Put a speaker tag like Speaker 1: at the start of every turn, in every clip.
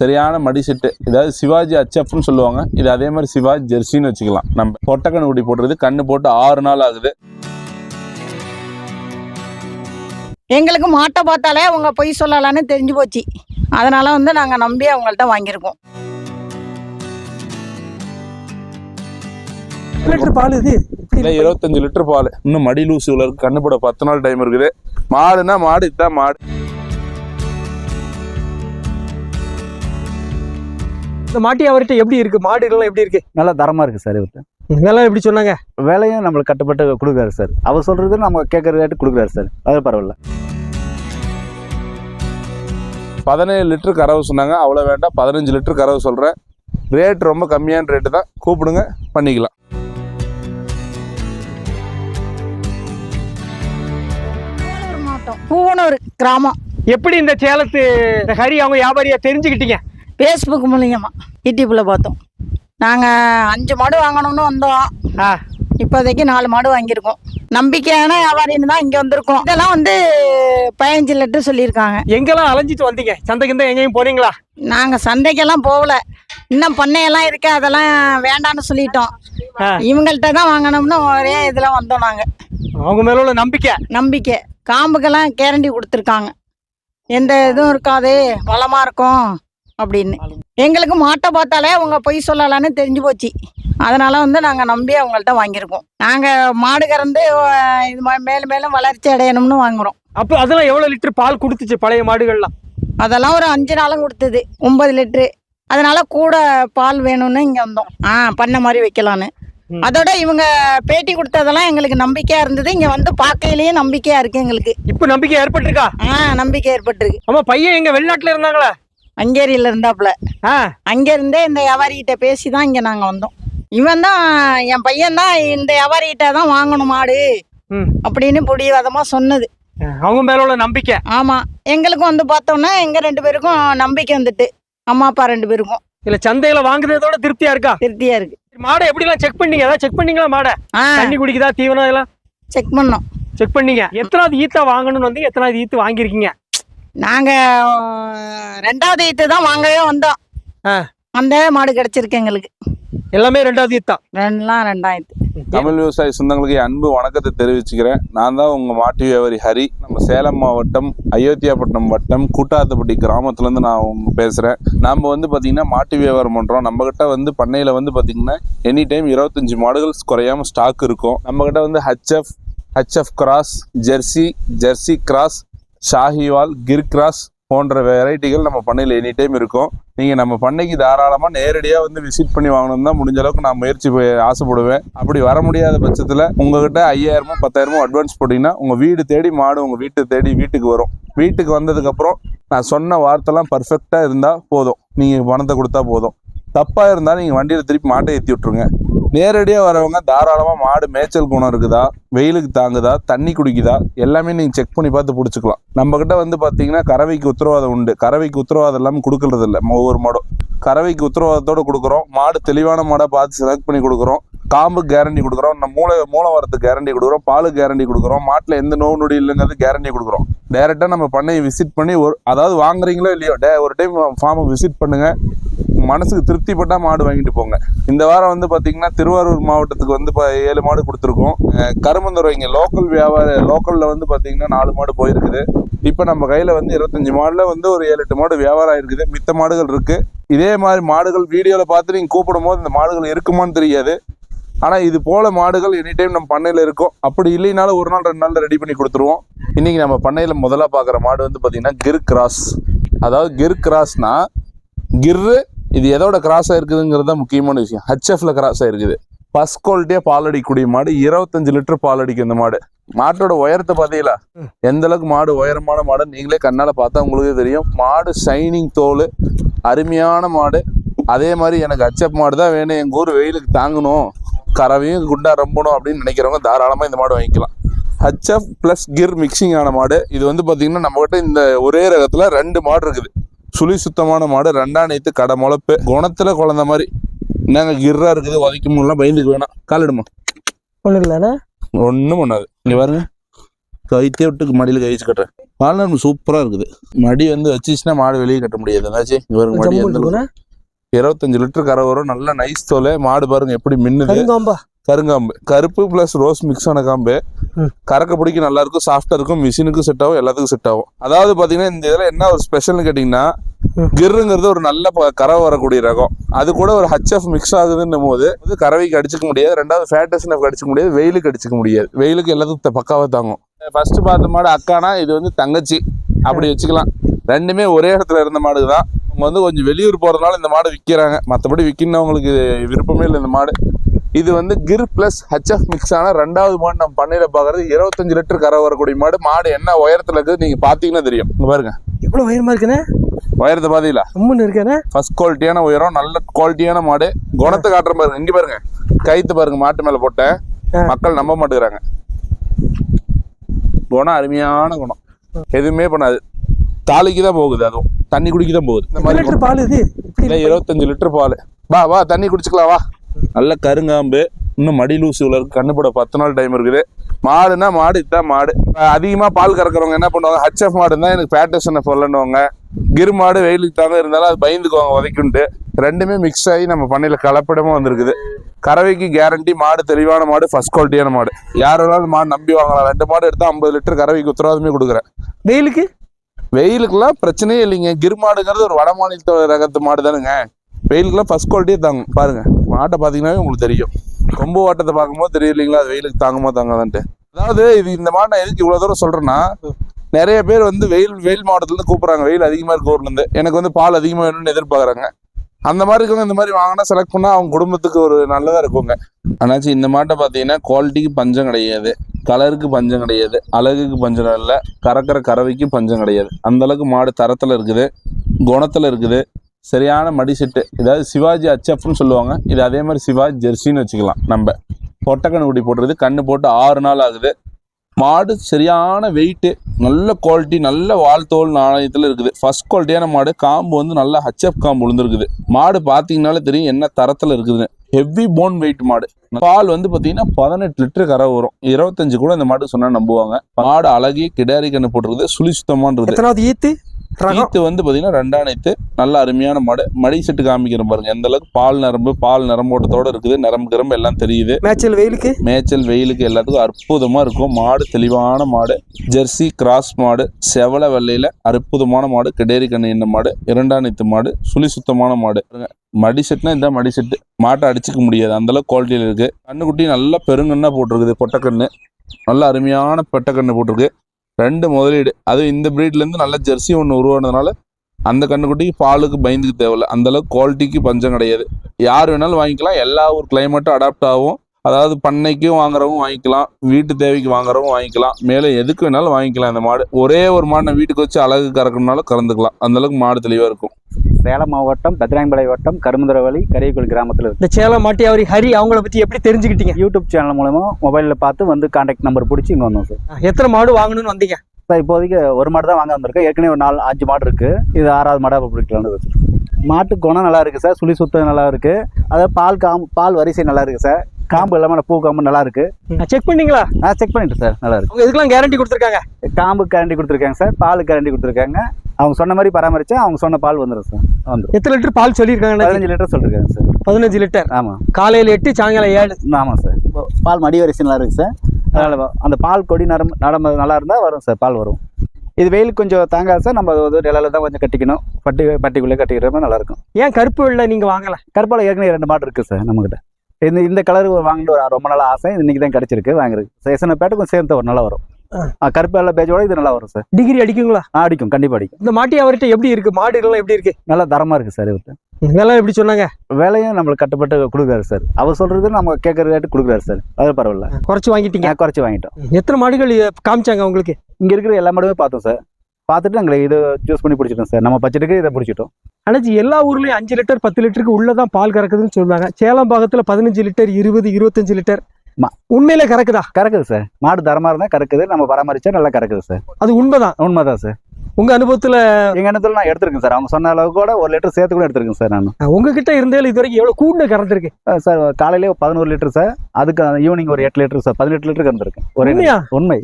Speaker 1: சரியான மடி செட்டு. இதாவது சிவாஜி அச்சப்னு சொல்லுவாங்க. இது அதே மாதிரி சிவாஜி ஜெர்சின்னு வச்சுக்கலாம். நம்ம பொட்டக்கண்ணு குட்டி போடுறது கண்ணு போட்டு ஆறு நாள் ஆகுது.
Speaker 2: எங்களுக்கு மாட்டை பார்த்தாலே அவங்க பொய் சொல்லலான்னு தெரிஞ்சு போச்சு. அதனால வந்து நாங்கள் நம்பி அவங்கள்ட்ட வாங்கியிருக்கோம்.
Speaker 3: லிட்டர் பால் இது?
Speaker 1: இல்லை இருபத்தஞ்சு லிட்டர் பால். இன்னும் மடி லூசுல இருக்கு கண்ணு போட பத்து நாள் டைம் இருக்குது. மாடுனா மாடு இதுதான் மாடு.
Speaker 3: இந்த மாட்டி அவர்கிட்ட எப்படி இருக்கு? மாடுகள்லாம் எப்படி இருக்கு?
Speaker 4: நல்லா தரமாக இருக்குது சார் இவர்கிட்ட
Speaker 3: இதெல்லாம் எப்படி சொன்னாங்க?
Speaker 4: வேலையும் நம்மளுக்கு கட்டுப்பட்டு கொடுக்குறாரு சார். அவர் சொல்கிறது நம்ம கேட்குற ரேட்டு கொடுக்குறாரு சார். அது பரவாயில்ல.
Speaker 1: பதினேழு லிட்டர் கறவை சொன்னாங்க. அவ்வளோ வேண்டாம். பதினஞ்சு லிட்டர் கறவை சொல்கிறேன் ரேட் ரொம்ப கம்மியான ரேட்டு தான். கூப்பிடுங்க பண்ணிக்கலாம்.
Speaker 2: பூவனூர் கிராமம்.
Speaker 3: எப்படி இந்த சேலத்து இந்த ஹரி அவங்க வியாபாரியா தெரிஞ்சுக்கிட்டீங்க?
Speaker 2: ஃபேஸ்புக் மூலியமாக யூடியூப்பில் பார்த்தோம். நாங்கள் அஞ்சு மாடு வாங்கணும்னு வந்தோம்.
Speaker 3: ஆ.
Speaker 2: இப்போதைக்கு நாலு மாடு வாங்கியிருக்கோம். நம்பிக்கையான வியாபாரின்னு தான் இங்கே வந்திருக்கோம். இதெல்லாம் வந்து பதினஞ்சு லிட்டர் சொல்லியிருக்காங்க.
Speaker 3: எங்கெல்லாம் அலைஞ்சிட்டு வந்தீங்க? சந்தைக்கு தான் எங்கேயும் போனீங்களா?
Speaker 2: நாங்கள் சந்தைக்கெல்லாம் போகல. இன்னும் பண்ணையெல்லாம் இருக்கு அதெல்லாம் வேண்டான்னு சொல்லிட்டோம். இவங்கள்ட்ட தான் வாங்கணும்னு ஒரே இதில் வந்தோம் நாங்கள்
Speaker 3: அவங்க மேல உள்ள நம்பிக்கை?
Speaker 2: நம்பிக்கை. காம்புக்கெல்லாம் கேரண்டி கொடுத்துருக்காங்க. எந்த இதுவும் இருக்காது. வளமாக இருக்கும். அப்படின்னு. எங்களுக்கு மாட்டை பார்த்தாலே அவங்க பொய் சொல்லலான்னு தெரிஞ்சு போச்சு. அதனால வந்து நாங்கள் நம்பி அவங்கள்ட்ட வாங்கியிருக்கோம். நாங்கள் மாடு கறந்து இது மாதிரி மேலும் மேலும் வளர்ச்சி அடையணும்னு வாங்குறோம்.
Speaker 3: அப்போ அதெல்லாம் எவ்வளவு லிட்டர் பால் கொடுத்துச்சு பழைய மாடுகள்லாம்?
Speaker 2: அதெல்லாம் ஒரு அஞ்சு நாளும் கொடுத்தது ஒன்பது லிட்ரு அதனால கூட பால் வேணும்னு இங்கே வந்தோம். ஆ பண்ண மாதிரி வைக்கலான்னு. அதோட இவங்க பேட்டி கொடுத்ததெல்லாம் எங்களுக்கு நம்பிக்கையாக இருந்தது. இங்கே வந்து பார்க்கையிலேயே நம்பிக்கையாக இருக்குது எங்களுக்கு.
Speaker 3: இப்போ நம்பிக்கை ஏற்பட்டிருக்கா?
Speaker 2: ஆ நம்பிக்கை ஏற்பட்டிருக்கு.
Speaker 3: ஆமா பையன் எங்க வெளிநாட்டுல இருந்தாங்களா?
Speaker 2: ஹங்கேரியில் இருந்தாப்புல.
Speaker 3: ஆ.
Speaker 2: அங்கேருந்தே இந்த வியாபாரிகிட்ட பேசி தான் இங்கே நாங்கள் வந்தோம். இவன் தான் என் பையன் தான் இந்த வியாபாரிகிட்ட தான் வாங்கணும் மாடு
Speaker 3: ம்.
Speaker 2: அப்படின்னு பிடிவாதமாக சொன்னது.
Speaker 3: அவங்க மேல உள்ள நம்பிக்கை.
Speaker 2: ஆமாம் எங்களுக்கும் வந்து பார்த்தோன்னா எங்கள் ரெண்டு பேருக்கும் நம்பிக்கை வந்துட்டு. அம்மா அப்பா ரெண்டு பேருக்கும்.
Speaker 3: இல்ல சந்தையில வாங்குறதோட திருப்தியா இருக்கா?
Speaker 2: திருப்தியாக இருக்குது
Speaker 3: மாடை எப்படிலாம் செக் பண்ணீங்க? ஏதாவது செக் பண்ணீங்களா மாடை?
Speaker 2: ஆ.
Speaker 3: தண்ணி குடிக்குதா தீவனம் இதெல்லாம்?
Speaker 2: செக் பண்ணோம்.
Speaker 3: செக் பண்ணீங்க. எத்தனாவது ஈத்தா வாங்கணும்னு வந்து எத்தனாவது ஈத்து வாங்கியிருக்கீங்க?
Speaker 2: நாங்கள் ரெண்டாவது ஈத்து தான் வாங்கவே வந்தோம்.
Speaker 3: ஆ.
Speaker 2: அந்த மாடு கிடச்சிருக்கு எங்களுக்கு.
Speaker 3: எல்லாமே ரெண்டாவது ஈத்தா
Speaker 2: ரெண்டுலாம் ரெண்டாயிரத்து
Speaker 1: தமிழ் விவசாய சொந்தங்களுக்கு என் அன்பு வணக்கத்தை தெரிவிச்சுக்கிறேன். நான் தான் உங்கள் மாட்டு வியாபாரி ஹரி. நம்ம சேலம் மாவட்டம் அயோத்தியாப்பட்டினம் வட்டம் கூட்டாத்தப்பட்டி கிராமத்துலேருந்து நான் உங்க பேசுகிறேன் நம்ம வந்து பார்த்திங்கன்னா மாட்டு வியாபாரம் பண்ணுறோம் நம்மக்கிட்ட வந்து பண்ணையில் வந்து பார்த்திங்கன்னா எனி டைம் இருபத்தஞ்சி மாடுகள் குறையாம ஸ்டாக் இருக்கும். நம்மக்கிட்ட வந்து HF HF cross Jersey Jersey cross Sahiwal Gir cross போன்ற வெரைட்டிகள் நம்ம பண்ணையில் எனி டைம் இருக்கும். நீங்கள் நம்ம பண்ணைக்கு தாராளமாக நேரடியாக வந்து விசிட் பண்ணி வாங்கணும் தான் முடிஞ்ச அளவுக்கு நான் முயற்சி ஆசைப்படுவேன். அப்படி வர முடியாத பட்சத்தில் உங்ககிட்ட ஐயாயிரமோ பத்தாயிரமோ அட்வான்ஸ் போட்டிங்கன்னா உங்கள் வீடு தேடி மாடு உங்கள் வீட்டை தேடி வீட்டுக்கு வரும். வீட்டுக்கு வந்ததுக்கப்புறம் நான் சொன்ன வார்த்தைலாம் பர்ஃபெக்டாக இருந்தால் போதும். நீங்கள் பணத்தை கொடுத்தா போதும். தப்பாக இருந்தால் நீங்கள் வண்டியில் திருப்பி மாட்டை ஏற்றி விட்ருங்க நேரடியாக வரவங்க தாராளமாக மாடு மேய்ச்சல் குணம் இருக்குதா? வெயிலுக்கு தாங்குதா? தண்ணி குடிக்குதா? எல்லாமே நீங்கள் செக் பண்ணி பார்த்து பிடிச்சிக்கலாம். நம்மக்கிட்ட வந்து பார்த்தீங்கன்னா கறவைக்கு உத்தரவாதம் உண்டு. கறவைக்கு உத்தரவாதம் இல்லாமல் கொடுக்கறது இல்லை. ஒவ்வொரு மாடும். கறவைக்கு உத்தரவாதத்தோடு கொடுக்குறோம். மாடு தெளிவான மாடாக பார்த்து செலக்ட் பண்ணி கொடுக்குறோம். காம்பு கேரண்டி கொடுக்குறோம். நம்ம மூளை மூளை வரத்துக்கு கேரண்டி கொடுக்குறோம். பால் கேரண்டி கொடுக்குறோம். மாட்டில் எந்த நோவு நொடி இல்லைங்கிறது கேரண்டி கொடுக்குறோம். டேரெக்டாக நம்ம பண்ணையை விசிட் பண்ணி ஒரு அதாவது வாங்குறீங்களோ இல்லையோ டே ஒரு டைம் ஃபார்மை விசிட் பண்ணுங்கள் மனசுக்கு திருப்திப்பட்டால் மாடு வாங்கிட்டு போங்க. இந்த வாரம் வந்து பார்த்தீங்கன்னா திருவாரூர் மாவட்டத்துக்கு வந்து இப்போ ஏழு மாடு கொடுத்துருக்கோம். கருமந்துறை இங்கே லோக்கல் வியாபார லோக்கலில் வந்து பார்த்தீங்கன்னா நாலு மாடு போயிருக்குது. இப்போ நம்ம கையில் வந்து இருபத்தஞ்சி மாடில் வந்து ஒரு ஏழு எட்டு மாடு வியாபாரம் ஆயிருக்குது. மித்த மாடுகள் இருக்குது இதே மாதிரி மாடுகள் வீடியோவில் பார்த்து நீங்கள் கூப்பிடும் போது இந்த மாடுகள் இருக்குமான்னு தெரியாது. ஆனால் இது போல் மாடுகள் எனி டைம் நம்ம பண்ணையில் இருக்கும். அப்படி இல்லைனாலும் ஒரு நாள் ரெண்டு நாளில் ரெடி பண்ணி கொடுத்துருவோம். இன்றைக்கி நம்ம பண்ணையில் முதலாக பார்க்குற மாடு வந்து பார்த்திங்கன்னா கிர் கிராஸ். அதாவது கிர் கிராஸ்னால் கிர்ரு இது எதோட கிராஸாக இருக்குதுங்கிறது தான் முக்கியமான விஷயம். ஹச்எஃப்ல கிராஸாக இருக்குது ஃபஸ்ட் குவாலிட்டியாக பால் அடிக்கக்கூடிய மாடு இருபத்தஞ்சு லிட்டர் பால் அடிக்கும் இந்த மாடு. மாட்டோட உயரத்தை பார்த்தீங்களா? எந்த அளவுக்கு மாடு உயரமான மாடு நீங்களே கண்ணால் பார்த்தா உங்களுக்கே தெரியும். மாடு ஷைனிங் தோல் அருமையான மாடு. அதே மாதிரி எனக்கு ஹச்எஃப் மாடு தான் வேணும். எங்கள் ஊர் வெயிலுக்கு தாங்கணும். கறவையும் குண்டா ரம்பணும் அப்படின்னு நினைக்கிறவங்க தாராளமாக இந்த மாடு வாங்கிக்கலாம். ஹச்எஃப் ப்ளஸ் கிர் மிக்சிங் ஆன மாடு. இது வந்து பார்த்தீங்கன்னா நம்மகிட்ட இந்த ஒரே ரகத்தில் ரெண்டு மாடு இருக்குது. சுழி சுத்தமான மாடு ரெண்டாம் நேத்து கடை முளைப்பு. குணத்தில் குழந்த மாதிரி. என்னங்க கிர்ரா இருக்குது உதைக்க முடியலாம் பயந்துக்கு வேணாம். காலிடுமா
Speaker 3: இல்லைண்ணா
Speaker 1: ஒன்றும் பண்ணாது. இங்கே பாருங்க. கைத்தே விட்டு மடியில் கை வச்சு கட்டுறேன். பால்நரம்பு சூப்பரா இருக்குது. மடி வந்து வச்சுச்சுன்னா மாடு வெளியே கட்ட முடியாது. என்னாச்சு? இவருக்கு மடி? இருபத்தஞ்சு லிட்டர் கரை வரும். நல்ல நைஸ் தோலை. மாடு பாருங்க எப்படி மின்னுது.
Speaker 3: கருங்காம்பா.
Speaker 1: கருப்பு பிளஸ் ரோஸ் மிக்ஸ் ஆன காம்பு. கறக்க பிடிக்க நல்லா இருக்கும் சாஃப்டா இருக்கும் மிஷினுக்கும் செட் ஆகும் எல்லாத்துக்கும் செட் ஆகும். அதாவது பாத்தீங்கன்னா இந்த இதுல என்ன ஒரு ஸ்பெஷல்னு கேட்டீங்கன்னா. கிர்ருங்கிறது ஒரு நல்ல கரை வரக்கூடிய ரகம். அது கூட ஒரு ஹச்எஃப் மிக்ஸ் ஆகுதுன்னும் போது வந்து கறவைக்கு அடிச்சுக்க முடியாது. ரெண்டாவது ஃபேட்டஸ்னஃப் அடிச்சுக்க முடியாது வெயிலுக்கு அடிச்சுக்க முடியாது. வெயிலுக்கு எல்லாத்துக்கும் த- பக்காவா தாங்கும். ஃபர்ஸ்ட் பார்த்த மாடு அக்கானா இது வந்து தங்கச்சி. அப்படி வச்சுக்கலாம். ரெண்டுமே ஒரே இடத்துல இருந்த மாடு தான். அவங்க வந்து கொஞ்சம் வெளியூர் போறதுனால இந்த மாடு விற்கிறாங்க மற்றபடி விற்கினவங்களுக்கு விருப்பமே இல்லை இந்த மாடு. இது வந்து கிர் பிளஸ் ஹச்எஃப் மிக்ஸ் ஆன ரெண்டாவது மாடு நம்ம பண்ணையில பாக்குறது. இருபத்தஞ்சு லிட்டர் கரை வரக்கூடிய மாடு. மாடு என்ன உயரத்துல இருக்குது நீங்க பாத்தீங்கன்னா தெரியும். பாருங்க.
Speaker 3: எவ்வளவு உயரமா இருக்குண்ணே?
Speaker 1: உயரத்தை பாத்தீங்களா?
Speaker 3: உம்முன்னு இருக்கேண்ணே.
Speaker 1: ஃபர்ஸ்ட் குவாலிட்டியான உயரம் நல்ல குவாலிட்டியான மாடு. குணத்தை காட்டுற பாருங்க இங்க பாருங்க. கைத்து பாருங்க மாட்டு மேல போட்டேன். மக்கள் நம்ப மாட்டேங்கிறாங்க. குணம் அருமையான குணம். எதுவுமே பண்ணாது. தாலிக்கு தான் போகுது அதுவும். தண்ணி குடிக்க தான் போகுது. இந்த மாதிரி
Speaker 3: லிட்டர் பால் இது?
Speaker 1: இருபத்தஞ்சு லிட்டர் பால். வா வா தண்ணி குடிச்சுக்கலாம் வா. நல்ல கருங்காம்பு இன்னும் மடி லூசுல இருக்கு. கண்ணுப்பட பத்து நாள் டைம் இருக்குது. மாடுனா மாடு இதுதான் மாடு. அஹ் அதிகமா பால் கறக்குறவங்க என்ன பண்ணுவாங்க? ஹச்எஃப் மாடு தான் எனக்கு ஃபேட்டஸ்ன்னு சொல்லணுவாங்க. கிரு மாடு வெயிலுக்கு தாங்க இருந்தாலும் அது பயந்துக்குவாங்க உதைக்குன்ட்டு. ரெண்டுமே மிக்ஸ் ஆகி நம்ம பண்ணையில கலப்படமா வந்திருக்குது. கறவைக்கு கேரண்டி மாடு தெளிவான மாடு ஃபர்ஸ்ட் குவாலிட்டியான மாடு. யார் வேணாலும் மாடு நம்பி வாங்கலாம். ரெண்டு மாடு எடுத்தா ஐம்பது லிட்டர் கறவைக்கு உத்தரவாதமே கொடுக்குறேன்.
Speaker 3: வெயிலுக்கு?
Speaker 1: வெயிலுக்குலாம் பிரச்சனையே இல்லைங்க. கிர் மாடுங்கிறது ஒரு வட மாநிலத்தோட ரகத்து மாடு தானுங்க. வெயிலுக்குலாம் ஃபஸ்ட் குவாலிட்டியே தாங்கும் பாருங்கள் மாட்டை பார்த்தீங்கன்னாவே உங்களுக்கு தெரியும். கொம்பு ஓட்டத்தை பார்க்கும்போது தெரியும் இல்லைங்களா அது வெயிலுக்கு தாங்குமா தாங்காதான்ட்டு. அதாவது இது இந்த மாடு நான் எதுக்கு இவ்வளோ தூரம் சொல்கிறேன்னா நிறைய பேர் வந்து வெயில் வெயில் மாவட்டத்துலேருந்து கூப்பிட்றாங்க. வெயில் அதிகமாக இருக்க ஊர்லேருந்து. எனக்கு வந்து பால் அதிகமாக வேணும்னு எதிர்பார்க்குறாங்க. அந்த மாதிரி இருக்கவங்க இந்த மாதிரி வாங்கினா செலக்ட் பண்ணால் அவங்க குடும்பத்துக்கு ஒரு நல்லதாக இருக்குங்க. ஆனாச்சும் இந்த மாட்டை பார்த்தீங்கன்னா குவாலிட்டிக்கு பஞ்சம் கிடையாது. கலருக்கு பஞ்சம் கிடையாது. அழகுக்கு பஞ்சம் இல்லை. கறக்கிற கறவைக்கு பஞ்சம் கிடையாது. அந்த அளவுக்கு மாடு தரத்தில் இருக்குது. குணத்தில் இருக்குது. சரியான மடி செட்டு இதாவது சிவாஜி அச்சப்னு சொல்லுவாங்க. இது அதே மாதிரி சிவாஜி ஜெர்சின்னு வச்சுக்கலாம் நம்ம. பொட்டக்கண்ணு குட்டி போடுறது கண்ணு போட்டு ஆறு நாள் ஆகுது. மாடு சரியான வெயிட்டு நல்ல குவாலிட்டி நல்ல வாழ்த்தோல் நாணயத்தில் இருக்குது. ஃபஸ்ட் குவாலிட்டியான மாடு காம்பு வந்து நல்லா ஹச்எஃப் காம்பு விழுந்துருக்குது மாடு பார்த்தீங்கனாலே தெரியும் என்ன தரத்தில் இருக்குதுன்னு. ஹெவி போன் வெயிட் மாடு. பால் வந்து பார்த்தீங்கன்னா பதினெட்டு லிட்டர் கரை வரும். இருபத்தஞ்சு கூட இந்த மாடு சொன்னால் நம்புவாங்க. மாடு அழகி கிடாரி கண்ணு போட்டிருக்குது. சுழி சுத்தமானது
Speaker 3: எத்தனாவது ஈத்து?
Speaker 1: ஈத்து வந்து பாத்தீங்கன்னா ரெண்டாணைத்து நல்ல அருமையான மாடு மடி செட்டு காமிக்கிறேன் பாருங்க. எந்த அளவுக்கு பால் நரம்பு பால் நரம்போட்டத்தோட இருக்குது நரம்பு கிரம்பு எல்லாம் தெரியுது.
Speaker 3: மேய்ச்சல் வெயிலுக்கு?
Speaker 1: மேய்ச்சல் வெயிலுக்கு எல்லாத்துக்கும் அற்புதமா இருக்கும். மாடு தெளிவான மாடு. ஜெர்சி கிராஸ் மாடு. செவல வெள்ளையில அற்புதமான மாடு. கிடேரி கண்ணு என்ன மாடு? இரண்டாணைத்து மாடு. சுழி சுத்தமான மாடு. மடி செட்னா இந்த மடி செட்டு. மாட்டை அடிச்சுக்க முடியாது. அந்த அளவுக்கு குவாலிட்டியில் இருக்கு. கண்ணுக்குட்டி நல்லா பெருங்கண்ணா போட்டிருக்குது. பொட்டக்கண்ணு நல்ல அருமையான பெட்டக்கண்ணு போட்டிருக்கு. ரெண்டு முதலீடு. அதுவும் இந்த ப்ரீட்லேருந்து நல்ல ஜெர்சி ஒன்று உருவானதுனால அந்த கண்ணுக்குட்டிக்கு பாலுக்கு பயந்துக்க தேவையில்ல. அந்த அளவுக்கு குவாலிட்டிக்கு பஞ்சம் கிடையாது. யார் வேணாலும் வாங்கிக்கலாம். எல்லா ஊர் கிளைமேட்டும் அடாப்ட் ஆகும். அதாவது பண்ணைக்கும் வாங்குறவங்க வாங்கிக்கலாம். வீட்டு தேவைக்கு வாங்குறவங்க வாங்கிக்கலாம். மேலே எதுக்கு வேணாலும் வாங்கிக்கலாம் இந்த மாடு. ஒரே ஒரு மாடு நான் வீட்டுக்கு வச்சு அழகு கறக்கணும்னாலும் கறந்துக்கலாம் அந்தளவுக்கு மாடு தெளிவாக இருக்கும்.
Speaker 4: சேலம் மாவட்டம் பத்திராங்கபாளையம் வட்டம் கருமுதரவழி கரியக்கோள் கிராமத்தில் இருக்கு.
Speaker 3: இந்த சேலம் மாட்டியாவரி ஹரி அவங்கள பத்தி எப்படி தெரிஞ்சுக்கிட்டீங்க?
Speaker 4: யூடியூப் சேனல் மூலமா மொபைலில் பார்த்து வந்து கான்டாக்ட் நம்பர் பிடிச்சி இங்கே வந்தோம் சார்
Speaker 3: எத்தனை மாடு வாங்கணும்னு வந்தீங்க?
Speaker 4: சார் இப்போதைக்கு ஒரு மாடு தான் வாங்க வந்திருக்கேன். ஏற்கனவே ஒரு நாலு அஞ்சு மாடு இருக்கு. இது ஆறாவது மாடாக பிடிக்கலான்னு வச்சிருக்கோம் மாட்டு குணம் நல்லா இருக்கு சார் சுழி சுத்தம் நல்லா இருக்கு. அதாவது பால் காம் பால் வரிசை நல்லா இருக்கு சார் காம்பு எல்லாமே பூ காம்பு நல்லா இருக்கு.
Speaker 3: செக் பண்ணீங்களா?
Speaker 4: நான் செக் பண்ணிட்டேன் சார் நல்லா இருக்கு.
Speaker 3: இதுக்கெல்லாம் கேரண்டி கொடுத்துருக்காங்க?
Speaker 4: காம்பு கேரண்டி கொடுத்துருக்காங்க சார் பால் கேரண்டி கொடுத்துருக்காங்க. அவங்க சொன்ன மாதிரி பராமரிச்சா அவங்க சொன்ன பால் வந்துடும் சார். வந்துடும்
Speaker 3: எத்தனை லிட்டர் பால் சொல்லியிருக்காங்க
Speaker 4: பதினஞ்சு லிட்டர் சொல்லிருக்காங்க சார்.
Speaker 3: பதினஞ்சு லிட்டர்.
Speaker 4: ஆமாம்
Speaker 3: காலையில எட்டு சாயங்காலம் ஏழு.
Speaker 4: ஆமாம் சார். இப்போ பால் மடி வரிசை நல்லா இருக்கு சார். அதனால் அந்த பால் கொடி நரம் நடம நல்லா இருந்தால் வரும் சார் பால் வரும். இது வெயிலுக்கு கொஞ்சம் தாங்காது சார். நம்ம அது வந்து நிழலில் தான் கொஞ்சம் கட்டிக்கணும். பட்டி பட்டிக்குள்ளே கட்டிக்கிற மாதிரி நல்லாயிருக்கும்
Speaker 3: ஏன் கருப்பு வெள்ளை நீங்க வாங்கல?
Speaker 4: கருப்பால் ஏற்கனவே ரெண்டு மாடு இருக்குது சார் நம்மக்கிட்ட இந்த இந்த கலர் வாங்கணும் ஒரு ரொம்ப நாள் ஆசை. இது இன்னைக்கு தான் கிடச்சிருக்கு வாங்குறது எசனை பேட்டுக்கும் சேர்ந்து ஒரு நல்லா வரும். கருப்பு வெள்ளை பேஜோட இது நல்லா வரும் சார்
Speaker 3: டிகிரி அடிக்குங்களா?
Speaker 4: அடிக்கும் கண்டிப்பாக அடிக்கும்.
Speaker 3: இந்த மாட்டியாவரிட்ட எப்படி இருக்கு? மாடுகள்லாம் எப்படி இருக்கு?
Speaker 4: நல்லா தரமாக இருக்குது சார் இவர்கிட்ட.
Speaker 3: இதெல்லாம் எப்படி சொன்னாங்க?
Speaker 4: வேலையும் நம்மளுக்கு கட்டுப்பட்டு கொடுக்குறாரு சார் அவர் சொல்கிறது நம்ம கேட்குற ரேட்டு கொடுக்குறாரு சார் அது பரவாயில்ல.
Speaker 3: குறைச்சு வாங்கிட்டீங்க.
Speaker 4: குறைச்சி வாங்கிட்டோம்.
Speaker 3: எத்தனை மாடுகள் காமிச்சாங்க உங்களுக்கு?
Speaker 4: இங்கே இருக்கிற எல்லா மாடுமே பார்த்தோம் சார் பார்த்துட்டு நாங்கள் இதை சூஸ் பண்ணி பிடிச்சிட்டோம் சார் நம்ம பட்ஜெட்டுக்கு இதை பிடிச்சிட்டோம்.
Speaker 3: அண்ணாச்சி எல்லா ஊர்லயும் அஞ்சு லிட்டர் பத்து லிட்டருக்கு உள்ளதான் பால் கறக்குதுன்னு சொல்லுவாங்க சேலம் பாகத்துல பதினஞ்சு லிட்டர் இருபது இருபத்தஞ்சு லிட்டர். உண்மையில கறக்குதா?
Speaker 4: கறக்குது சார். மாடு தரமாக இருந்தால் கறக்குது நம்ம பராமரிச்சா நல்லா கறக்குது சார்.
Speaker 3: அது உண்மைதான்.
Speaker 4: உண்மைதான் சார்.
Speaker 3: உங்க அனுபவத்துல
Speaker 4: எங்கள் இடத்துல நான் எடுத்திருக்கேன் சார். அவங்க சொன்ன அளவுக்கு கூட ஒரு லிட்டர் சேர்த்து கூட எடுத்திருக்கேன் சார் நான்.
Speaker 3: உங்ககிட்ட இருந்தே இது வரைக்கும் எவ்வளவு கூண்டு கறந்துருக்கு
Speaker 4: சார் காலையிலே பதினோரு லிட்டர் சார். அதுக்கு ஈவினிங் ஒரு எட்டு லிட்டர் சார். பதினெட்டு லிட்டர் கறந்துருக்கேன். ஒரே உண்மை.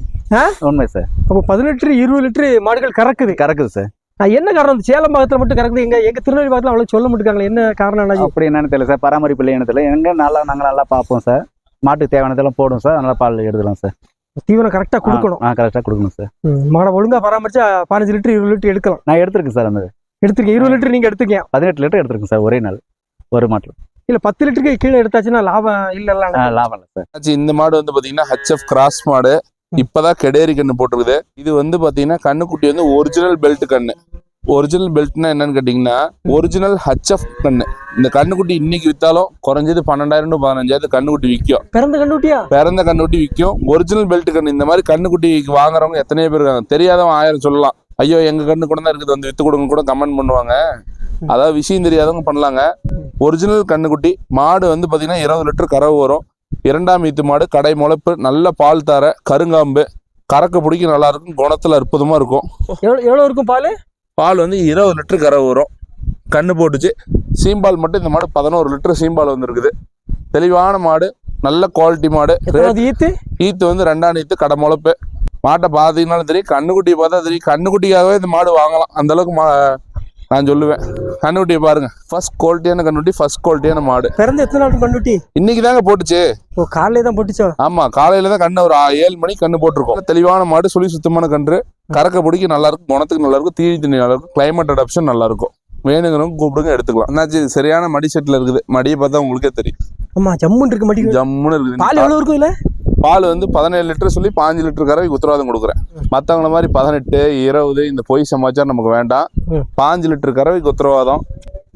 Speaker 4: உண்மை சார்.
Speaker 3: அப்போ பதினெட்டு இருபது லிட்டரு மாடுகள் கறக்குது.
Speaker 4: கறக்குது சார்.
Speaker 3: என்ன காரணம்? சேலம் பாகத்தில் மட்டும் கறக்குது. எங்க எங்க திருநெல்வேலி பாகத்தில் அவ்வளோ சொல்ல மாட்டேங்காங்களே என்ன காரணம்
Speaker 4: அப்படி என்னன்னு தெரியல சார். பராமரிப்பு இல்லைன்னு தெரியல. எங்க நல்லா நாங்கள் நல்லா பார்ப்போம் சார். மாட்டுக்கு தேவையானதெல்லாம் போடும் சார். நல்லா பால் எடுத்துக்கலாம் சார்.
Speaker 3: தீவனம் கரெக்டாக கொடுக்கணும்.
Speaker 4: ஆ கரெக்டாக கொடுக்கணும் சார்.
Speaker 3: மாடை ஒழுங்கா பராமரிச்சா பதினஞ்சு லிட்டர் இருபது லிட்டர் எடுக்கலாம்.
Speaker 4: நான் எடுத்திருக்கேன் சார் அந்த
Speaker 3: எடுத்துருக்கேன். இருபது லிட்டர் நீங்க எடுத்துக்கீங்க
Speaker 4: பதினெட்டு லிட்டர் எடுத்திருக்கேன் சார் ஒரே நாள். ஒரு மாட்டில்
Speaker 3: இல்ல பத்து லிட்டருக்கு கீழே எடுத்தாச்சுன்னா லாபம் இல்லைல்ல
Speaker 4: ஆ லாபம் இல்லை சார்.
Speaker 1: இந்த மாடு வந்து பாத்தீங்கன்னா ஹெச்எஃப் கிராஸ் மாடு. இப்பதான் கெடேரி கண்ணு போட்டிருக்குது. இது வந்து பாத்தீங்கன்னா கண்ணுக்குட்டி வந்து ஒரிஜினல் பெல்ட் கண்ணு. ஒரிஜினல் பெல்ட்னா என்னன்னு கேட்டீங்கன்னா ஒரிஜினல் ஹெச்எஃப் கண்ணு. இந்த கண்ணுக்குட்டி இன்னைக்கு வித்தாலும் குறைஞ்சது பன்னெண்டாயிரம் டு பதினஞ்சாயிரம் கண்ணுக்குட்டி விற்கும்
Speaker 3: பிறந்த கண்டுட்டியா
Speaker 1: பிறந்த கண்ணுக்குட்டி விற்கும் ஒரிஜினல் பெல்ட் கண்ணு. இந்த மாதிரி கண்ணுக்குட்டி வாங்குறவங்க எத்தனையோ பேர் இருக்காங்க. தெரியாதவங்க ஆயிரம் சொல்லலாம். ஐயோ எங்க கண்ணு கூட தான் இருக்குது. வந்து வித்து கொடுங்க கூட கமெண்ட் பண்ணுவாங்க. அதாவது விஷயம் தெரியாதவங்க பண்ணலாங்க. ஒரிஜினல் கண்ணுக்குட்டி மாடு வந்து பாத்தீங்கன்னா இருபது லிட்டர் கறவு வரும். இரண்டாம் ஈத்து மாடு கடை முளைப்பு நல்ல பால் தர கருங்காம்பு கறக்க பிடிக்க நல்லா இருக்கும் குணத்துல அற்புதமா இருக்கும்.
Speaker 3: எவ்வளோ இருக்கும் பால்?
Speaker 1: பால் வந்து இருபது லிட்டர் கறவு வரும் கண்ணு போட்டுச்சு. சீம்பால் மட்டும் இந்த மாடு பதினோரு லிட்டர் சீம்பால் வந்துருக்குது. தெளிவான மாடு நல்ல குவாலிட்டி மாடு.
Speaker 3: ஈத்து?
Speaker 1: ஈத்து வந்து ரெண்டாம் ஈத்து கடை முளைப்பு. மாட்டை பார்த்தீங்கன்னாலும் தெரியும் கண்ணுக்குட்டியை பார்த்தா தெரியும் கண்ணுக்குட்டியாகவே இந்த மாடு வாங்கலாம். அந்த அளவுக்கு மா நான் சொல்லுவேன். கண்ணுக்குட்டியை பாருங்க. ஃபர்ஸ்ட் குவாலிட்டியான கண்ணுக்குட்டி ஃபர்ஸ்ட் குவாலிட்டியான மாடு.
Speaker 3: பிறந்த எத்தனை நாள் கண்டுட்டி
Speaker 1: இன்னைக்கு தாங்க போட்டுச்சு.
Speaker 3: ஓ காலையில தான் போட்டுச்சோ?
Speaker 1: ஆமா காலையில தான் கண்ணு ஒரு ஏழு மணிக்கு கண்ணு போட்டிருக்கோம். தெளிவான மாடு சுழி சுத்தமான கன்று. கறக்க பிடிக்க நல்லா இருக்கும் குணத்துக்கு நல்லா இருக்கும் தீனி தண்ணி நல்லா இருக்கும் கிளைமேட் அடாப்ஷன் நல்லா இருக்கும் வேணுங்கிறவங்க கூப்பிடுங்க எடுத்துக்கலாம். என்னாச்சு இது சரியான மடி செட்டில் இருக்குது. மடியை பார்த்தா உங்களுக்கே தெரியும்.
Speaker 3: ஆமா ஜம்முன்னு இருக்கு மட்டி
Speaker 1: ஜம்முன்னு
Speaker 3: பால் எவ்வளவு இருக்கும் இல்ல
Speaker 1: பால் வந்து பதினேழு லிட்டர் சொல்லி பாஞ்சு லிட்டர் கறவைக்கு உத்தரவாதம் கொடுக்குறேன். மற்றவங்கள மாதிரி பதினெட்டு இருபது இந்த பொய் சமாச்சாரம் நமக்கு வேண்டாம். பாஞ்சு லிட்டர் கறவைக்கு உத்தரவாதம்.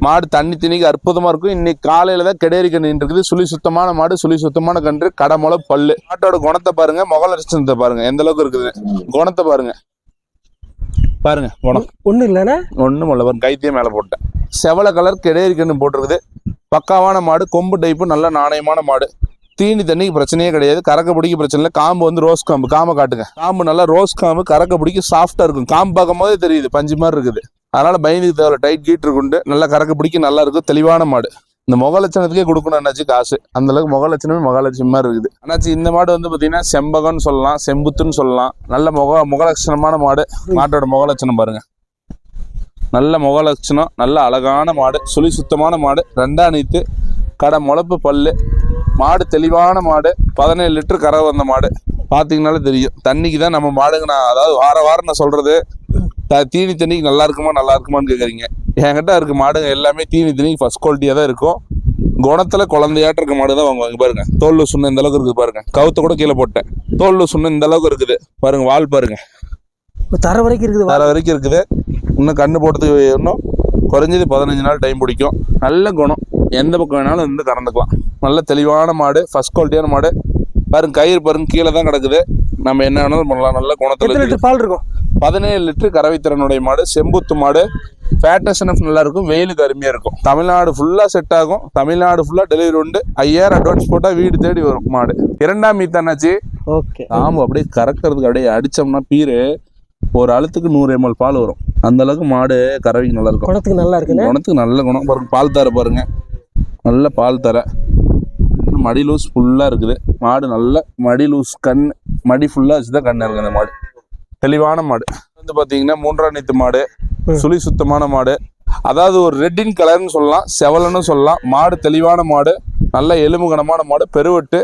Speaker 1: மாடு தண்ணி திணிக்கு அற்புதமா இருக்கும். இன்னைக்கு காலையில தான் கெடேரி கன்று இருக்குது. சுழி சுத்தமான மாடு சுழி சுத்தமான கன்று கடமுளை பல்லு. மாட்டோட குணத்தை பாருங்க முக லட்சணத்தை பாருங்க. எந்த அளவுக்கு இருக்குது? குணத்தை பாருங்க. பாருங்க குணம்.
Speaker 3: ஒண்ணும் இல்லைன்னா
Speaker 1: ஒன்றும் இல்லை. பாருங்க கைத்தையே மேலே போட்டேன். செவல கலர் கெடேரி கன்று போட்டிருக்குது. பக்காவான மாடு கொம்பு டைப்பு நல்ல நாணயமான மாடு. தீனி தண்ணிக்கு பிரச்சனையே கிடையாது. கறக்க பிடிக்க பிரச்சனை இல்லை. காம்பு வந்து ரோஸ் காம்பு. காம்பை காட்டுங்க. காம்பு நல்லா ரோஸ் காம்பு கறக்க பிடிக்க சாஃப்டாக இருக்கும். காம்பு பார்க்கும் போதே தெரியுது. பஞ்சு மாதிரி இருக்குது. அதனால பயந்துக்கு தேவை டைட் கீட் இருக்குண்டு. நல்லா கறக்க பிடிக்க நல்லா இருக்கும். தெளிவான மாடு. இந்த முகலட்சணத்துக்கே கொடுக்கணும் என்னாச்சு காசு. அந்த அளவுக்கு முகலட்சணமே முகலட்சணமா இருக்குது. ஆனாச்சு இந்த மாடு வந்து பாத்தீங்கன்னா செம்பகம்னு சொல்லலாம் செம்புத்துன்னு சொல்லலாம். நல்ல முக முகலட்சணமான மாடு. மாட்டோட முகலட்சணம் பாருங்க. நல்ல முகலட்சணம் நல்ல அழகான மாடு. சுழி சுத்தமான மாடு. ரெண்டா நீத்து. கடை முளப்பு பல்லு. மாடு தெளிவான மாடு பதினேழு லிட்டர் கரை வந்த மாடு. பார்த்தீங்கனாலே தெரியும். தண்ணிக்கு தான் நம்ம மாடுங்க நான் அதாவது வார வாரம் நான் சொல்றது. த- தீனி தண்ணிக்கு நல்லா இருக்குமா நல்லா இருக்குமான்னு கேட்குறீங்க என்கிட்ட இருக்க மாடுங்க எல்லாமே தீனி தண்ணிக்கு ஃபர்ஸ்ட் குவாலிட்டியாக தான் இருக்கும். குணத்துல குழந்தையாட்ட இருக்க மாடு தான் வாங்குவாங்க. பாருங்க. தோல்ல சுண்ணு இந்த அளவுக்கு இருக்குது பாருங்க. கவுத்த கூட கீழே போட்டேன். தோல்ல சுண்ணு இந்த அளவுக்கு இருக்குது. பாருங்க வால் பாருங்க.
Speaker 3: ஒரு தர வரைக்கும் இருக்குது
Speaker 1: தர வரைக்கும் இருக்குது. இன்னும் கண்ணு போடுறதுக்கு இன்னும் குறைஞ்சது பதினஞ்சு நாள் டைம் பிடிக்கும். நல்ல குணம். எந்த பக்கம் வேணாலும் இருந்து கறந்துக்கலாம். நல்ல தெளிவான மாடு ஃபர்ஸ்ட் குவாலிட்டியான மாடு. பாருங்க கயிறு பாருங்க கீழே தான் கிடக்குது. நம்ம என்ன வேணாலும் பண்ணலாம் நல்ல குணத்துல
Speaker 3: பால் இருக்கும்?
Speaker 1: பதினேழு லிட்டர் கறவைத்திறனுடைய மாடு செம்புத்து மாடு. ஃபேட்டஸ்னப் நல்லா இருக்கும் வெயிலுக்கு அருமையா இருக்கும். தமிழ்நாடு ஃபுல்லா செட் ஆகும். தமிழ்நாடு ஃபுல்லா டெலிவரி உண்டு. ஐயாயிரம் அட்வான்ஸ் போட்டா வீடு தேடி வரும் மாடு. இரண்டாம் மீத்தானாச்சு
Speaker 3: ஓகே.
Speaker 1: காம்பு அப்படியே கறக்கிறதுக்கு அப்படியே அடிச்சோம்னா பீரு. ஒரு அழுத்துக்கு நூறு எம்எல் பால் வரும். அந்த அளவுக்கு மாடு கறவைக்கு நல்லா இருக்கும்.
Speaker 3: குணத்துக்கு நல்லா இருக்குண்ணே
Speaker 1: குணத்துக்கு நல்ல குணம். பாருங்க பால் தர பாருங்க. நல்ல பால் தர. மடி லூஸ் ஃபுல்லா இருக்குது. மாடு நல்ல மடி லூஸ் கண் மடி ஃபுல்லா வச்சுதான் கண்ணு இருக்கு அந்த மாடு. தெளிவான மாடு. வந்து பாத்தீங்கன்னா மூன்றாம் நீத்து மாடு. சுழி சுத்தமான மாடு. அதாவது ஒரு ரெட்டின் கலர்னு சொல்லலாம் செவலன்னு சொல்லலாம். மாடு தெளிவான மாடு நல்ல எலும்பு கனமான மாடு பெருவெட்டு.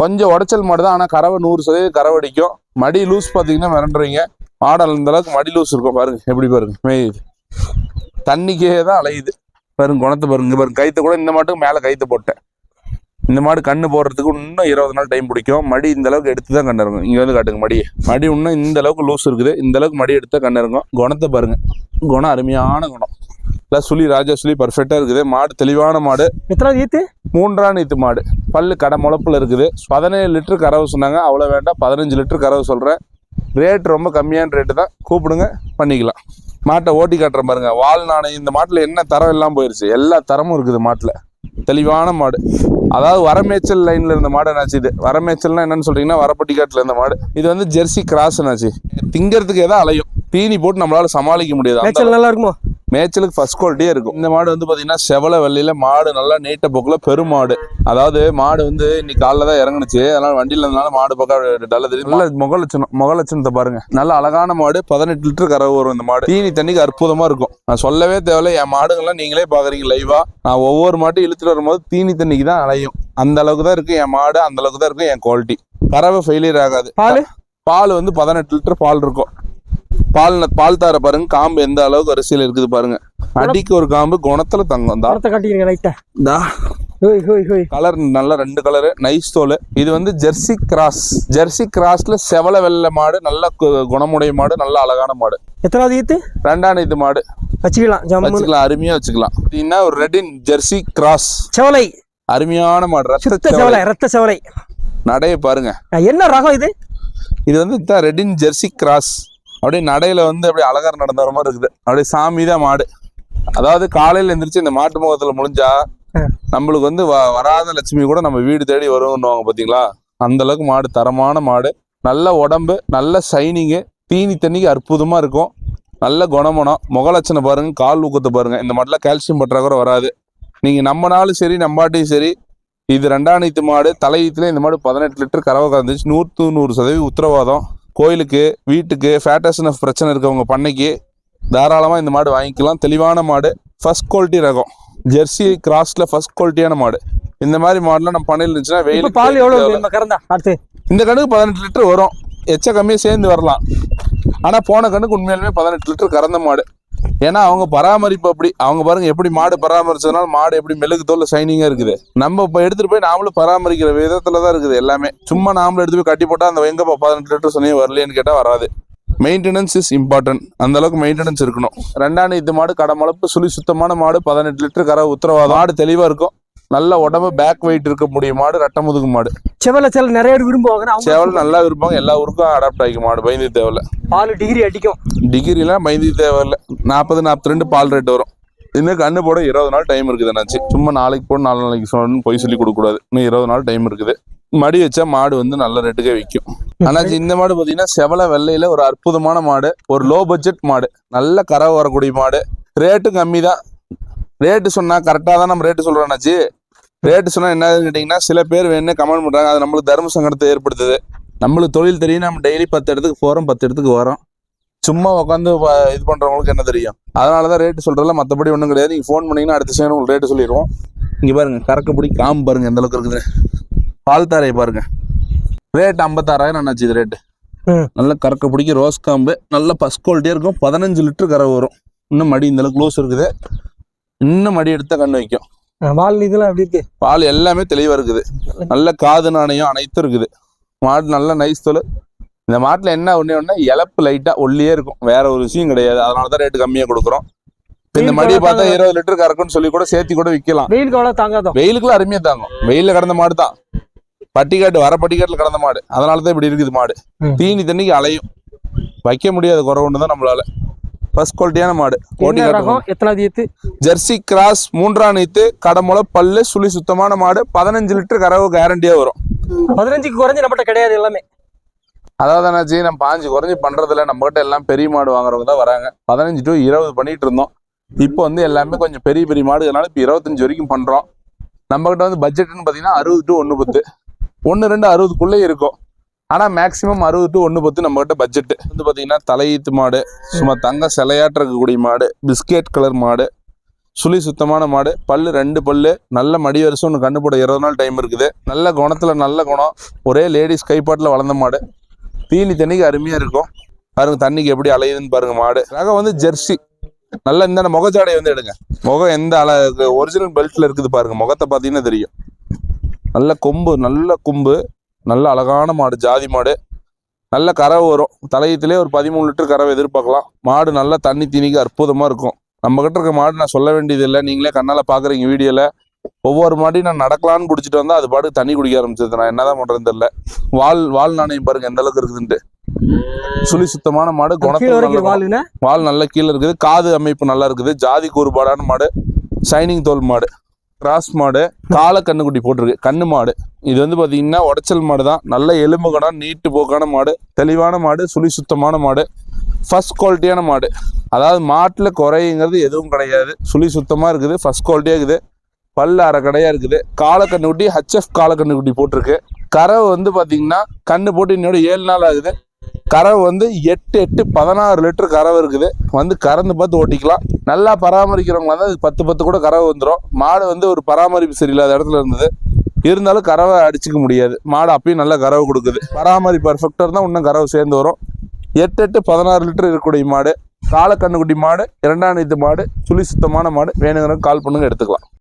Speaker 1: கொஞ்சம் உடைச்சல் மாடு தான் ஆனால் கறவை நூறு சதவீதம் கறவை அடிக்கும். மடி லூஸ் பார்த்தீங்கன்னா மிரண்டுறீங்க. மாடல் இந்த அளவுக்கு மடி லூஸ் இருக்கும் பாருங்க. எப்படி பாருங்க. மேயுது தண்ணிக்கே தான் அலையுது. பாருங்க குணத்தை பாருங்க. பாருங்க கைத்தை கூட இந்த மாட்டுக்கு மேலே கைத்தை போட்டேன். இந்த மாடு கண்ணு போடுறதுக்கு இன்னும் இருபது நாள் டைம் பிடிக்கும். மடி இந்த அளவுக்கு எடுத்து தான் கண்ணு இருக்கும் இங்க வந்து காட்டுங்க மடியை மடி இன்னும் இந்த அளவுக்கு லூஸ் இருக்குது. இந்த அளவுக்கு மடி எடுத்தா கண்ணு இருக்கும் குணத்தை பாருங்க. குணம் அருமையான குணம். இல்லை சுழி ராஜா சுழி பர்ஃபெக்டாக இருக்குது. மாடு தெளிவான மாடு.
Speaker 3: எத்தனாவது ஈத்து?
Speaker 1: மூன்றாம் நீத்து மாடு. பல்லு கடை முளப்புல இருக்குது. பதினேழு லிட்டர் கறவை சொன்னாங்க. அவ்வளோ வேண்டாம். பதினஞ்சு லிட்டர் கறவை சொல்கிறேன் ரேட் ரொம்ப கம்மியான ரேட்டு தான். கூப்பிடுங்க பண்ணிக்கலாம். மாட்டை ஓட்டி காட்டுறேன் பாருங்க. வால் நாணயம் இந்த மாட்டில் என்ன தரம் எல்லாம் போயிருச்சு? எல்லா தரமும் இருக்குது மாட்டில். தெளிவான மாடு. அதாவது வரமேச்சல் லைன்ல இருந்த மாடு என்னாச்சு இது? வரமேச்சல்னா என்னன்னு சொல்றீங்கன்னா வரப்பட்டிக்காட்டில் இருந்த மாடு. இது வந்து ஜெர்சி கிராஸ் என்னாச்சு? திங்கிறதுக்கு ஏதோ அலையும். தீனி போட்டு நம்மளால சமாளிக்க முடியாது.
Speaker 3: நல்லா இருக்குமோ?
Speaker 1: மேய்ச்சலுக்கு ஃபர்ஸ்ட் குவாலிட்டியே இருக்கும். இந்த மாடு வந்து பாத்தீங்கன்னா செவல வெள்ளையில மாடு நல்லா நீட்ட போக்குல பெருமாடு அதாவது மாடு வந்து இன்னைக்கு காலைல தான் இறங்குனுச்சு. அதனால வண்டியில இருந்தனால மாடு பக்கம் டல்ல தெரியும் நல்ல முக லட்சணம் முக லட்சணத்தை பாருங்க. நல்ல அழகான மாடு. பதினெட்டு லிட்டர் கறவை வரும் இந்த மாடு. தீனி தண்ணிக்கு அற்புதமா இருக்கும். நான் சொல்லவே தேவையில்ல என் மாடுங்கள்லாம் நீங்களே பாக்குறீங்க லைவா நான் ஒவ்வொரு மாட்டையும் இழுத்துட்டு வரும்போது தீனி தண்ணிக்கு தான் அலையும். அந்த அளவுக்கு தான் இருக்கு என் மாடு அந்த அளவுக்கு தான் இருக்கும் என் குவாலிட்டி கறவை ஃபெயிலியர் ஆகாது.
Speaker 3: பால்?
Speaker 1: பால் வந்து பதினெட்டு லிட்டர் பால் இருக்கும். பால் பால் தார பாருங்க காம்பு எந்த அளவுக்கு அரிசியில் இருக்குது பாருங்க. அடிக்கு ஒரு காம்பு குணத்துல தங்கம் தான்
Speaker 3: காட்டிக்கிறீங்க லைட்டா
Speaker 1: கலர் நல்ல ரெண்டு கலரு நைஸ் தோல். இது வந்து ஜெர்சி கிராஸ் ஜெர்சி கிராஸ்ல செவல வெள்ளை மாடு நல்ல குணமுடைய மாடு நல்ல அழகான மாடு.
Speaker 3: எத்தனாவது ஈத்து?
Speaker 1: ரெண்டாம் இது மாடு.
Speaker 3: வச்சுக்கலாம்
Speaker 1: வச்சுக்கலாம் அருமையா வச்சுக்கலாம். இதுன்னா ஒரு ரெட்டின் ஜெர்சி கிராஸ்
Speaker 3: செவலை.
Speaker 1: அருமையான மாடு ரத்த செவலை.
Speaker 3: ரத்த செவலை.
Speaker 1: நடைய பாருங்க.
Speaker 3: என்ன ரகம் இது?
Speaker 1: இது வந்து ரெட்டின் ஜெர்சி கிராஸ் அப்படியே நடையில வந்து அப்படியே அழகர் நடந்த மாதிரி இருக்குது. அப்படியே சாமி தான் மாடு. அதாவது காலையில எந்திரிச்சு இந்த மாட்டு முகத்துல முடிஞ்சா நம்மளுக்கு வந்து வ- வராத லட்சுமி கூட நம்ம வீடு தேடி வரும்னுவாங்க பாத்தீங்களா? அந்த அளவுக்கு மாடு தரமான மாடு. நல்ல உடம்பு நல்ல சைனிங்கு தீனி தண்ணிக்கு அற்புதமா இருக்கும். நல்ல குணமனம். முகலட்சணை பாருங்க கால் ஊக்கத்தை பாருங்க. இந்த மாட்டில் கால்சியம் பற்றாக்குறை வராது. நீங்க நம்மனாலும் சரி நம்மாட்டையும் சரி இது ரெண்டாம் நீத்து மாடு தலையீத்துல இந்த மாடு பதினெட்டு லிட்டர் கறவை கறந்துச்சு. நூற்று நூறு சதவீதம் உத்தரவாதம். கோயிலுக்கு வீட்டுக்கு ஃபேட்டஸ்னு பிரச்சனை இருக்கவங்க பண்ணைக்கு தாராளமாக இந்த மாடு வாங்கிக்கலாம். தெளிவான மாடு ஃபர்ஸ்ட் குவாலிட்டி ரகம். ஜெர்சி கிராஸ்ல ஃபர்ஸ்ட் குவாலிட்டியான மாடு. இந்த மாதிரி மாடுலாம் நம்ம பண்ணையில் இருந்துச்சுன்னா வெயில்
Speaker 3: பால் எவ்வளவு நம்ம கறந்தா அடுத்து.
Speaker 1: இந்த கணக்கு பதினெட்டு லிட்டர் வரும். எச்ச கம்மியாக சேர்ந்து வரலாம். ஆனால் போன கணக்கு உண்மையாலுமே பதினெட்டு லிட்டர் கறந்த மாடு. ஏன்னா அவங்க பராமரிப்பு அப்படி அவங்க பாருங்க எப்படி மாடு பராமரிச்சதுனால மாடு எப்படி மெழுகு தோல் சைனிங்காக இருக்குது. நம்ம இப்போ எடுத்துட்டு போய் நாமளும் பராமரிக்கிற விதத்துல தான் இருக்குது எல்லாமே. சும்மா நாமளும் எடுத்து போய் கட்டி போட்டால் அந்த எங்கப்பா பதினெட்டு லிட்டர் சொன்னி வரலையேன்னு கேட்டால் வராது. மெயின்டெனன்ஸ் இஸ் இம்பார்ட்டன்ட் அந்த அளவுக்கு மெயின்டெனன்ஸ் இருக்கணும். ரெண்டாம் இது மாடு கடமளப்பு சுழி சுத்தமான மாடு பதினெட்டு லிட்டர் கரை உத்தரவாதம். மாடு தெளிவாக இருக்கும். நல்ல உடம்பு பேக் வெயிட் இருக்க முடிய மாடு ரெட்டை முதுகு மாடு.
Speaker 3: செவலை செவலை நிறைய பேர் விரும்புவாங்க.
Speaker 1: சேவல் நல்லா இருப்பாங்க எல்லா ஊருக்கும் அடாப்ட் ஆகிக்கும் மாடு. பயந்து தேவையில்ல.
Speaker 3: பால் டிகிரி அடிக்கும்.
Speaker 1: டிகிரிலாம் பயந்து தேவையில்ல. நாற்பது நாற்பத்தி ரெண்டு பால் ரேட் வரும். இன்னும் கண்ணு போட இருபது நாள் டைம் இருக்குது என்னாச்சு. சும்மா நாளைக்கு போட நாலு நாளைக்கு சொல்லணும்னு போய் சொல்லி கொடுக்கக்கூடாது. இன்னும் இருபது நாள் டைம் இருக்குது. மடி வச்சா மாடு வந்து நல்ல ரேட்டுக்கே விற்கும் ஆனாச்சு இந்த மாடு பார்த்தீங்கன்னா செவல வெள்ளையில ஒரு அற்புதமான மாடு. ஒரு லோ பட்ஜெட் மாடு. நல்ல கரை வரக்கூடிய மாடு. ரேட்டும் கம்மி தான் ரேட்டு சொன்னா கரெக்டாக தான் நம்ம ரேட்டு சொல்றோம்னாச்சு ரேட்டு சொன்னா என்னதுன்னு கேட்டிங்கன்னா சில பேர் வேணும் கமெண்ட் பண்றாங்க. அது நம்மளுக்கு தர்ம சங்கடத்தை ஏற்படுத்துது. நம்மளுக்கு தொழில் தெரியும். நம்ம டெய்லி பத்து இடத்துக்கு போறோம் பத்து இடத்துக்கு வரோம். சும்மா உட்காந்து இது பண்றவங்களுக்கு என்ன தெரியும்? அதனால தான் ரேட்டு சொல்றதுல மற்றபடி ஒன்றும் கிடையாது. நீங்க ஃபோன் பண்ணீங்கன்னா அடுத்த செகண்ட் உங்களுக்கு ரேட்டு சொல்லிடுவோம் இங்க பாருங்க கறக்கப்புடி காம்பு பாருங்க எந்த அளவுக்கு இருக்குது. பால் தாரையை பாருங்க. ரேட் ஐம்பத்தாறாயிரம் என்னாச்சு இது ரேட்டு. நல்ல கறக்க பிடிக்க ரோஸ் காம்பு. நல்ல பஸ் குவாலிட்டியாக இருக்கும். பதினஞ்சு லிட்டர் கறவை வரும். இன்னும் மடி இந்த அளவுக்கு க்ளோஸ் இருக்குது. இன்னும் மடி எடுத்தா கண்ணு வைக்கும்.
Speaker 3: வால் இதெல்லாம் எப்படி இருக்கு?
Speaker 1: பால் எல்லாமே தெளிவா இருக்குது. நல்ல காது நாணயம் அனைத்தும் இருக்குது. மாடு நல்ல நைஸ் தோல். இந்த மாட்டுல என்ன ஒண்ணே ஒண்ணு இழப்பு லைட்டா ஒல்லியே இருக்கும். வேற ஒரு விஷயம் கிடையாது. அதனால தான் ரேட்டு கம்மியா கொடுக்குறோம். இந்த மடியை பார்த்தா. இருபது லிட்டர் கறக்கும்னு சொல்லி கூட சேர்த்தி கூட விற்கலாம்
Speaker 3: வெயிலுக்கு அவ்வளோ தாங்காதோ?
Speaker 1: வெயிலுக்குலாம் அருமையா தாங்கும். வெயில்ல கடந்த மாடு தான். பட்டிக்காட்டு வர பட்டிக்காட்டுல கடந்த மாடு. அதனால தான் இப்படி இருக்குது மாடு. தீனி தண்ணிக்கு அலையும். வைக்க முடியாத குறை தான் நம்மளால. ஃபர்ஸ்ட் குவாலிட்டியான மாடு. ஓட்டி
Speaker 3: ரகம்? எத்தனாவது ஈத்து?
Speaker 1: ஜெர்சி கிராஸ் மூன்றாம் நீத்து கடமுளை பல்லு சுழி சுத்தமான மாடு. பதினஞ்சு லிட்டர் கறவு கேரண்டியா வரும்.
Speaker 3: பதினஞ்சுக்கு குறைஞ்சு நம்மகிட்ட கிடையாது எல்லாமே.
Speaker 1: அதாவது என்னாச்சு? நம்ம பாஞ்சு குறைஞ்சி பண்றதுல நம்ம கிட்ட எல்லாம் பெரிய மாடு வாங்குறவங்க தான் வராங்க. பதினஞ்சு டு இருபது பண்ணிட்டு இருந்தோம். இப்போ வந்து எல்லாமே கொஞ்சம் பெரிய பெரிய மாடுனால இப்போ இருபத்தஞ்சு வரைக்கும் பண்றோம். நம்ம கிட்ட வந்து பட்ஜெட்னு பாத்தீங்கன்னா அறுபது டு ஒன்று பத்து. ஒன்று ரெண்டு அறுபதுக்குள்ளே இருக்கும். ஆனா மேக்ஸிமம் அறுபது டு ஒன்று பத்து நம்ம கிட்ட பட்ஜெட் வந்து பாத்தீங்கன்னா தலையீத்து மாடு சும்மா தங்க சிலையாட்ட இருக்கக்கூடிய மாடு பிஸ்கெட் கலர் மாடு சுழி சுத்தமான மாடு பல்லு ரெண்டு பல்லு நல்ல மடி வருஷம் ஒன்று கண்ணு போட இருபது நாள் டைம் இருக்குது. நல்ல குணத்துல நல்ல குணம். ஒரே லேடிஸ் கைப்பாட்டில் வளர்ந்த மாடு. தீனி தண்ணிக்கு அருமையா இருக்கும். பாருங்க தண்ணிக்கு எப்படி அலையுதுன்னு பாருங்க மாடு. ரகம் வந்து ஜெர்சி. நல்ல இந்த முகஜாடையை வந்து எடுங்க. முகம் எந்த அல ஒரிஜினல் பெல்ட்ல இருக்குது பாருங்க. முகத்தை பார்த்தீங்கன்னா தெரியும். நல்ல கொம்பு நல்ல கொம்பு. நல்ல அழகான மாடு ஜாதி மாடு. நல்ல கறவை வரும். தலையத்திலே ஒரு பதிமூணு லிட்டர் கறவை எதிர்பார்க்கலாம். மாடு நல்லா தண்ணி தீனிக்கு அற்புதமா இருக்கும். நம்ம கிட்ட இருக்க மாடு நான் சொல்ல வேண்டியது இல்லை நீங்களே கண்ணால பாக்குறீங்க வீடியோல. ஒவ்வொரு மாட்டையும் நான் நடக்கலான்னு பிடிச்சிட்டு வந்தா அது பாட்டுக்கு தண்ணி குடிக்க ஆரம்பிச்சது. நான் என்னதான் பண்றதுன்னு தெரியல. வால் வால் நாணயம் பாருங்க எந்த அளவுக்கு இருக்குதுன்ட்டு. சுழி சுத்தமான மாடு குணத்துல வால் நல்ல கீழே இருக்குது. காது அமைப்பு நல்லா இருக்குது. ஜாதி கூறுபாடான மாடு. ஷைனிங் தோல் மாடு. கிராஸ் மாடு கால கண்ணுக்குட்டி போட்டிருக்கு. கண்ணு மாடு. இது வந்து பார்த்தீங்கன்னா உடச்சல் மாடு தான். நல்ல எலும்பு குணம் நீட்டு போக்கான மாடு. தெளிவான மாடு சுழி சுத்தமான மாடு. ஃபஸ்ட் குவாலிட்டியான மாடு. அதாவது மாட்டில் குறையுங்கிறது எதுவும் கிடையாது. சுழி சுத்தமாக இருக்குது ஃபஸ்ட் குவாலிட்டியாக இருக்குது. பல்லு அரை கடையாக இருக்குது காலக்கண்ணுக்குட்டி ஹச்எஃப் காலக்கண்ணுக்குட்டி போட்டிருக்கு. கறவை வந்து பார்த்தீங்கன்னா கண்ணு போட்டு இன்னோட ஏழு நாள் ஆகுது. கறவை வந்து எட்டு எட்டு பதினாறு லிட்டர் கறவை இருக்குது. வந்து கறந்து பார்த்து ஓட்டிக்கலாம். நல்லா பராமரிக்கிறவங்களா இருந்தால் அதுக்கு பத்து பத்து கூட கறவை வந்துடும் மாடு வந்து ஒரு பராமரிப்பு சரியில்லாத இடத்துல இருந்தது. இருந்தாலும் கறவை அடிச்சுக்க முடியாது. மாடு அப்பயும் நல்லா கறவை கொடுக்குது. பராமரிப்பு பர்ஃபெக்டாக இருந்தால் இன்னும் கறவை சேர்ந்து வரும். எட்டு எட்டு பதினாறு லிட்டர் இருக்கக்கூடிய மாடு. காலக்கண்ணுக்குட்டி மாடு இரண்டாம் நீத்து மாடு சுழி சுத்தமான மாடு. வேணுங்கிறவங்க கால் பண்ணுங்க எடுத்துக்கலாம்.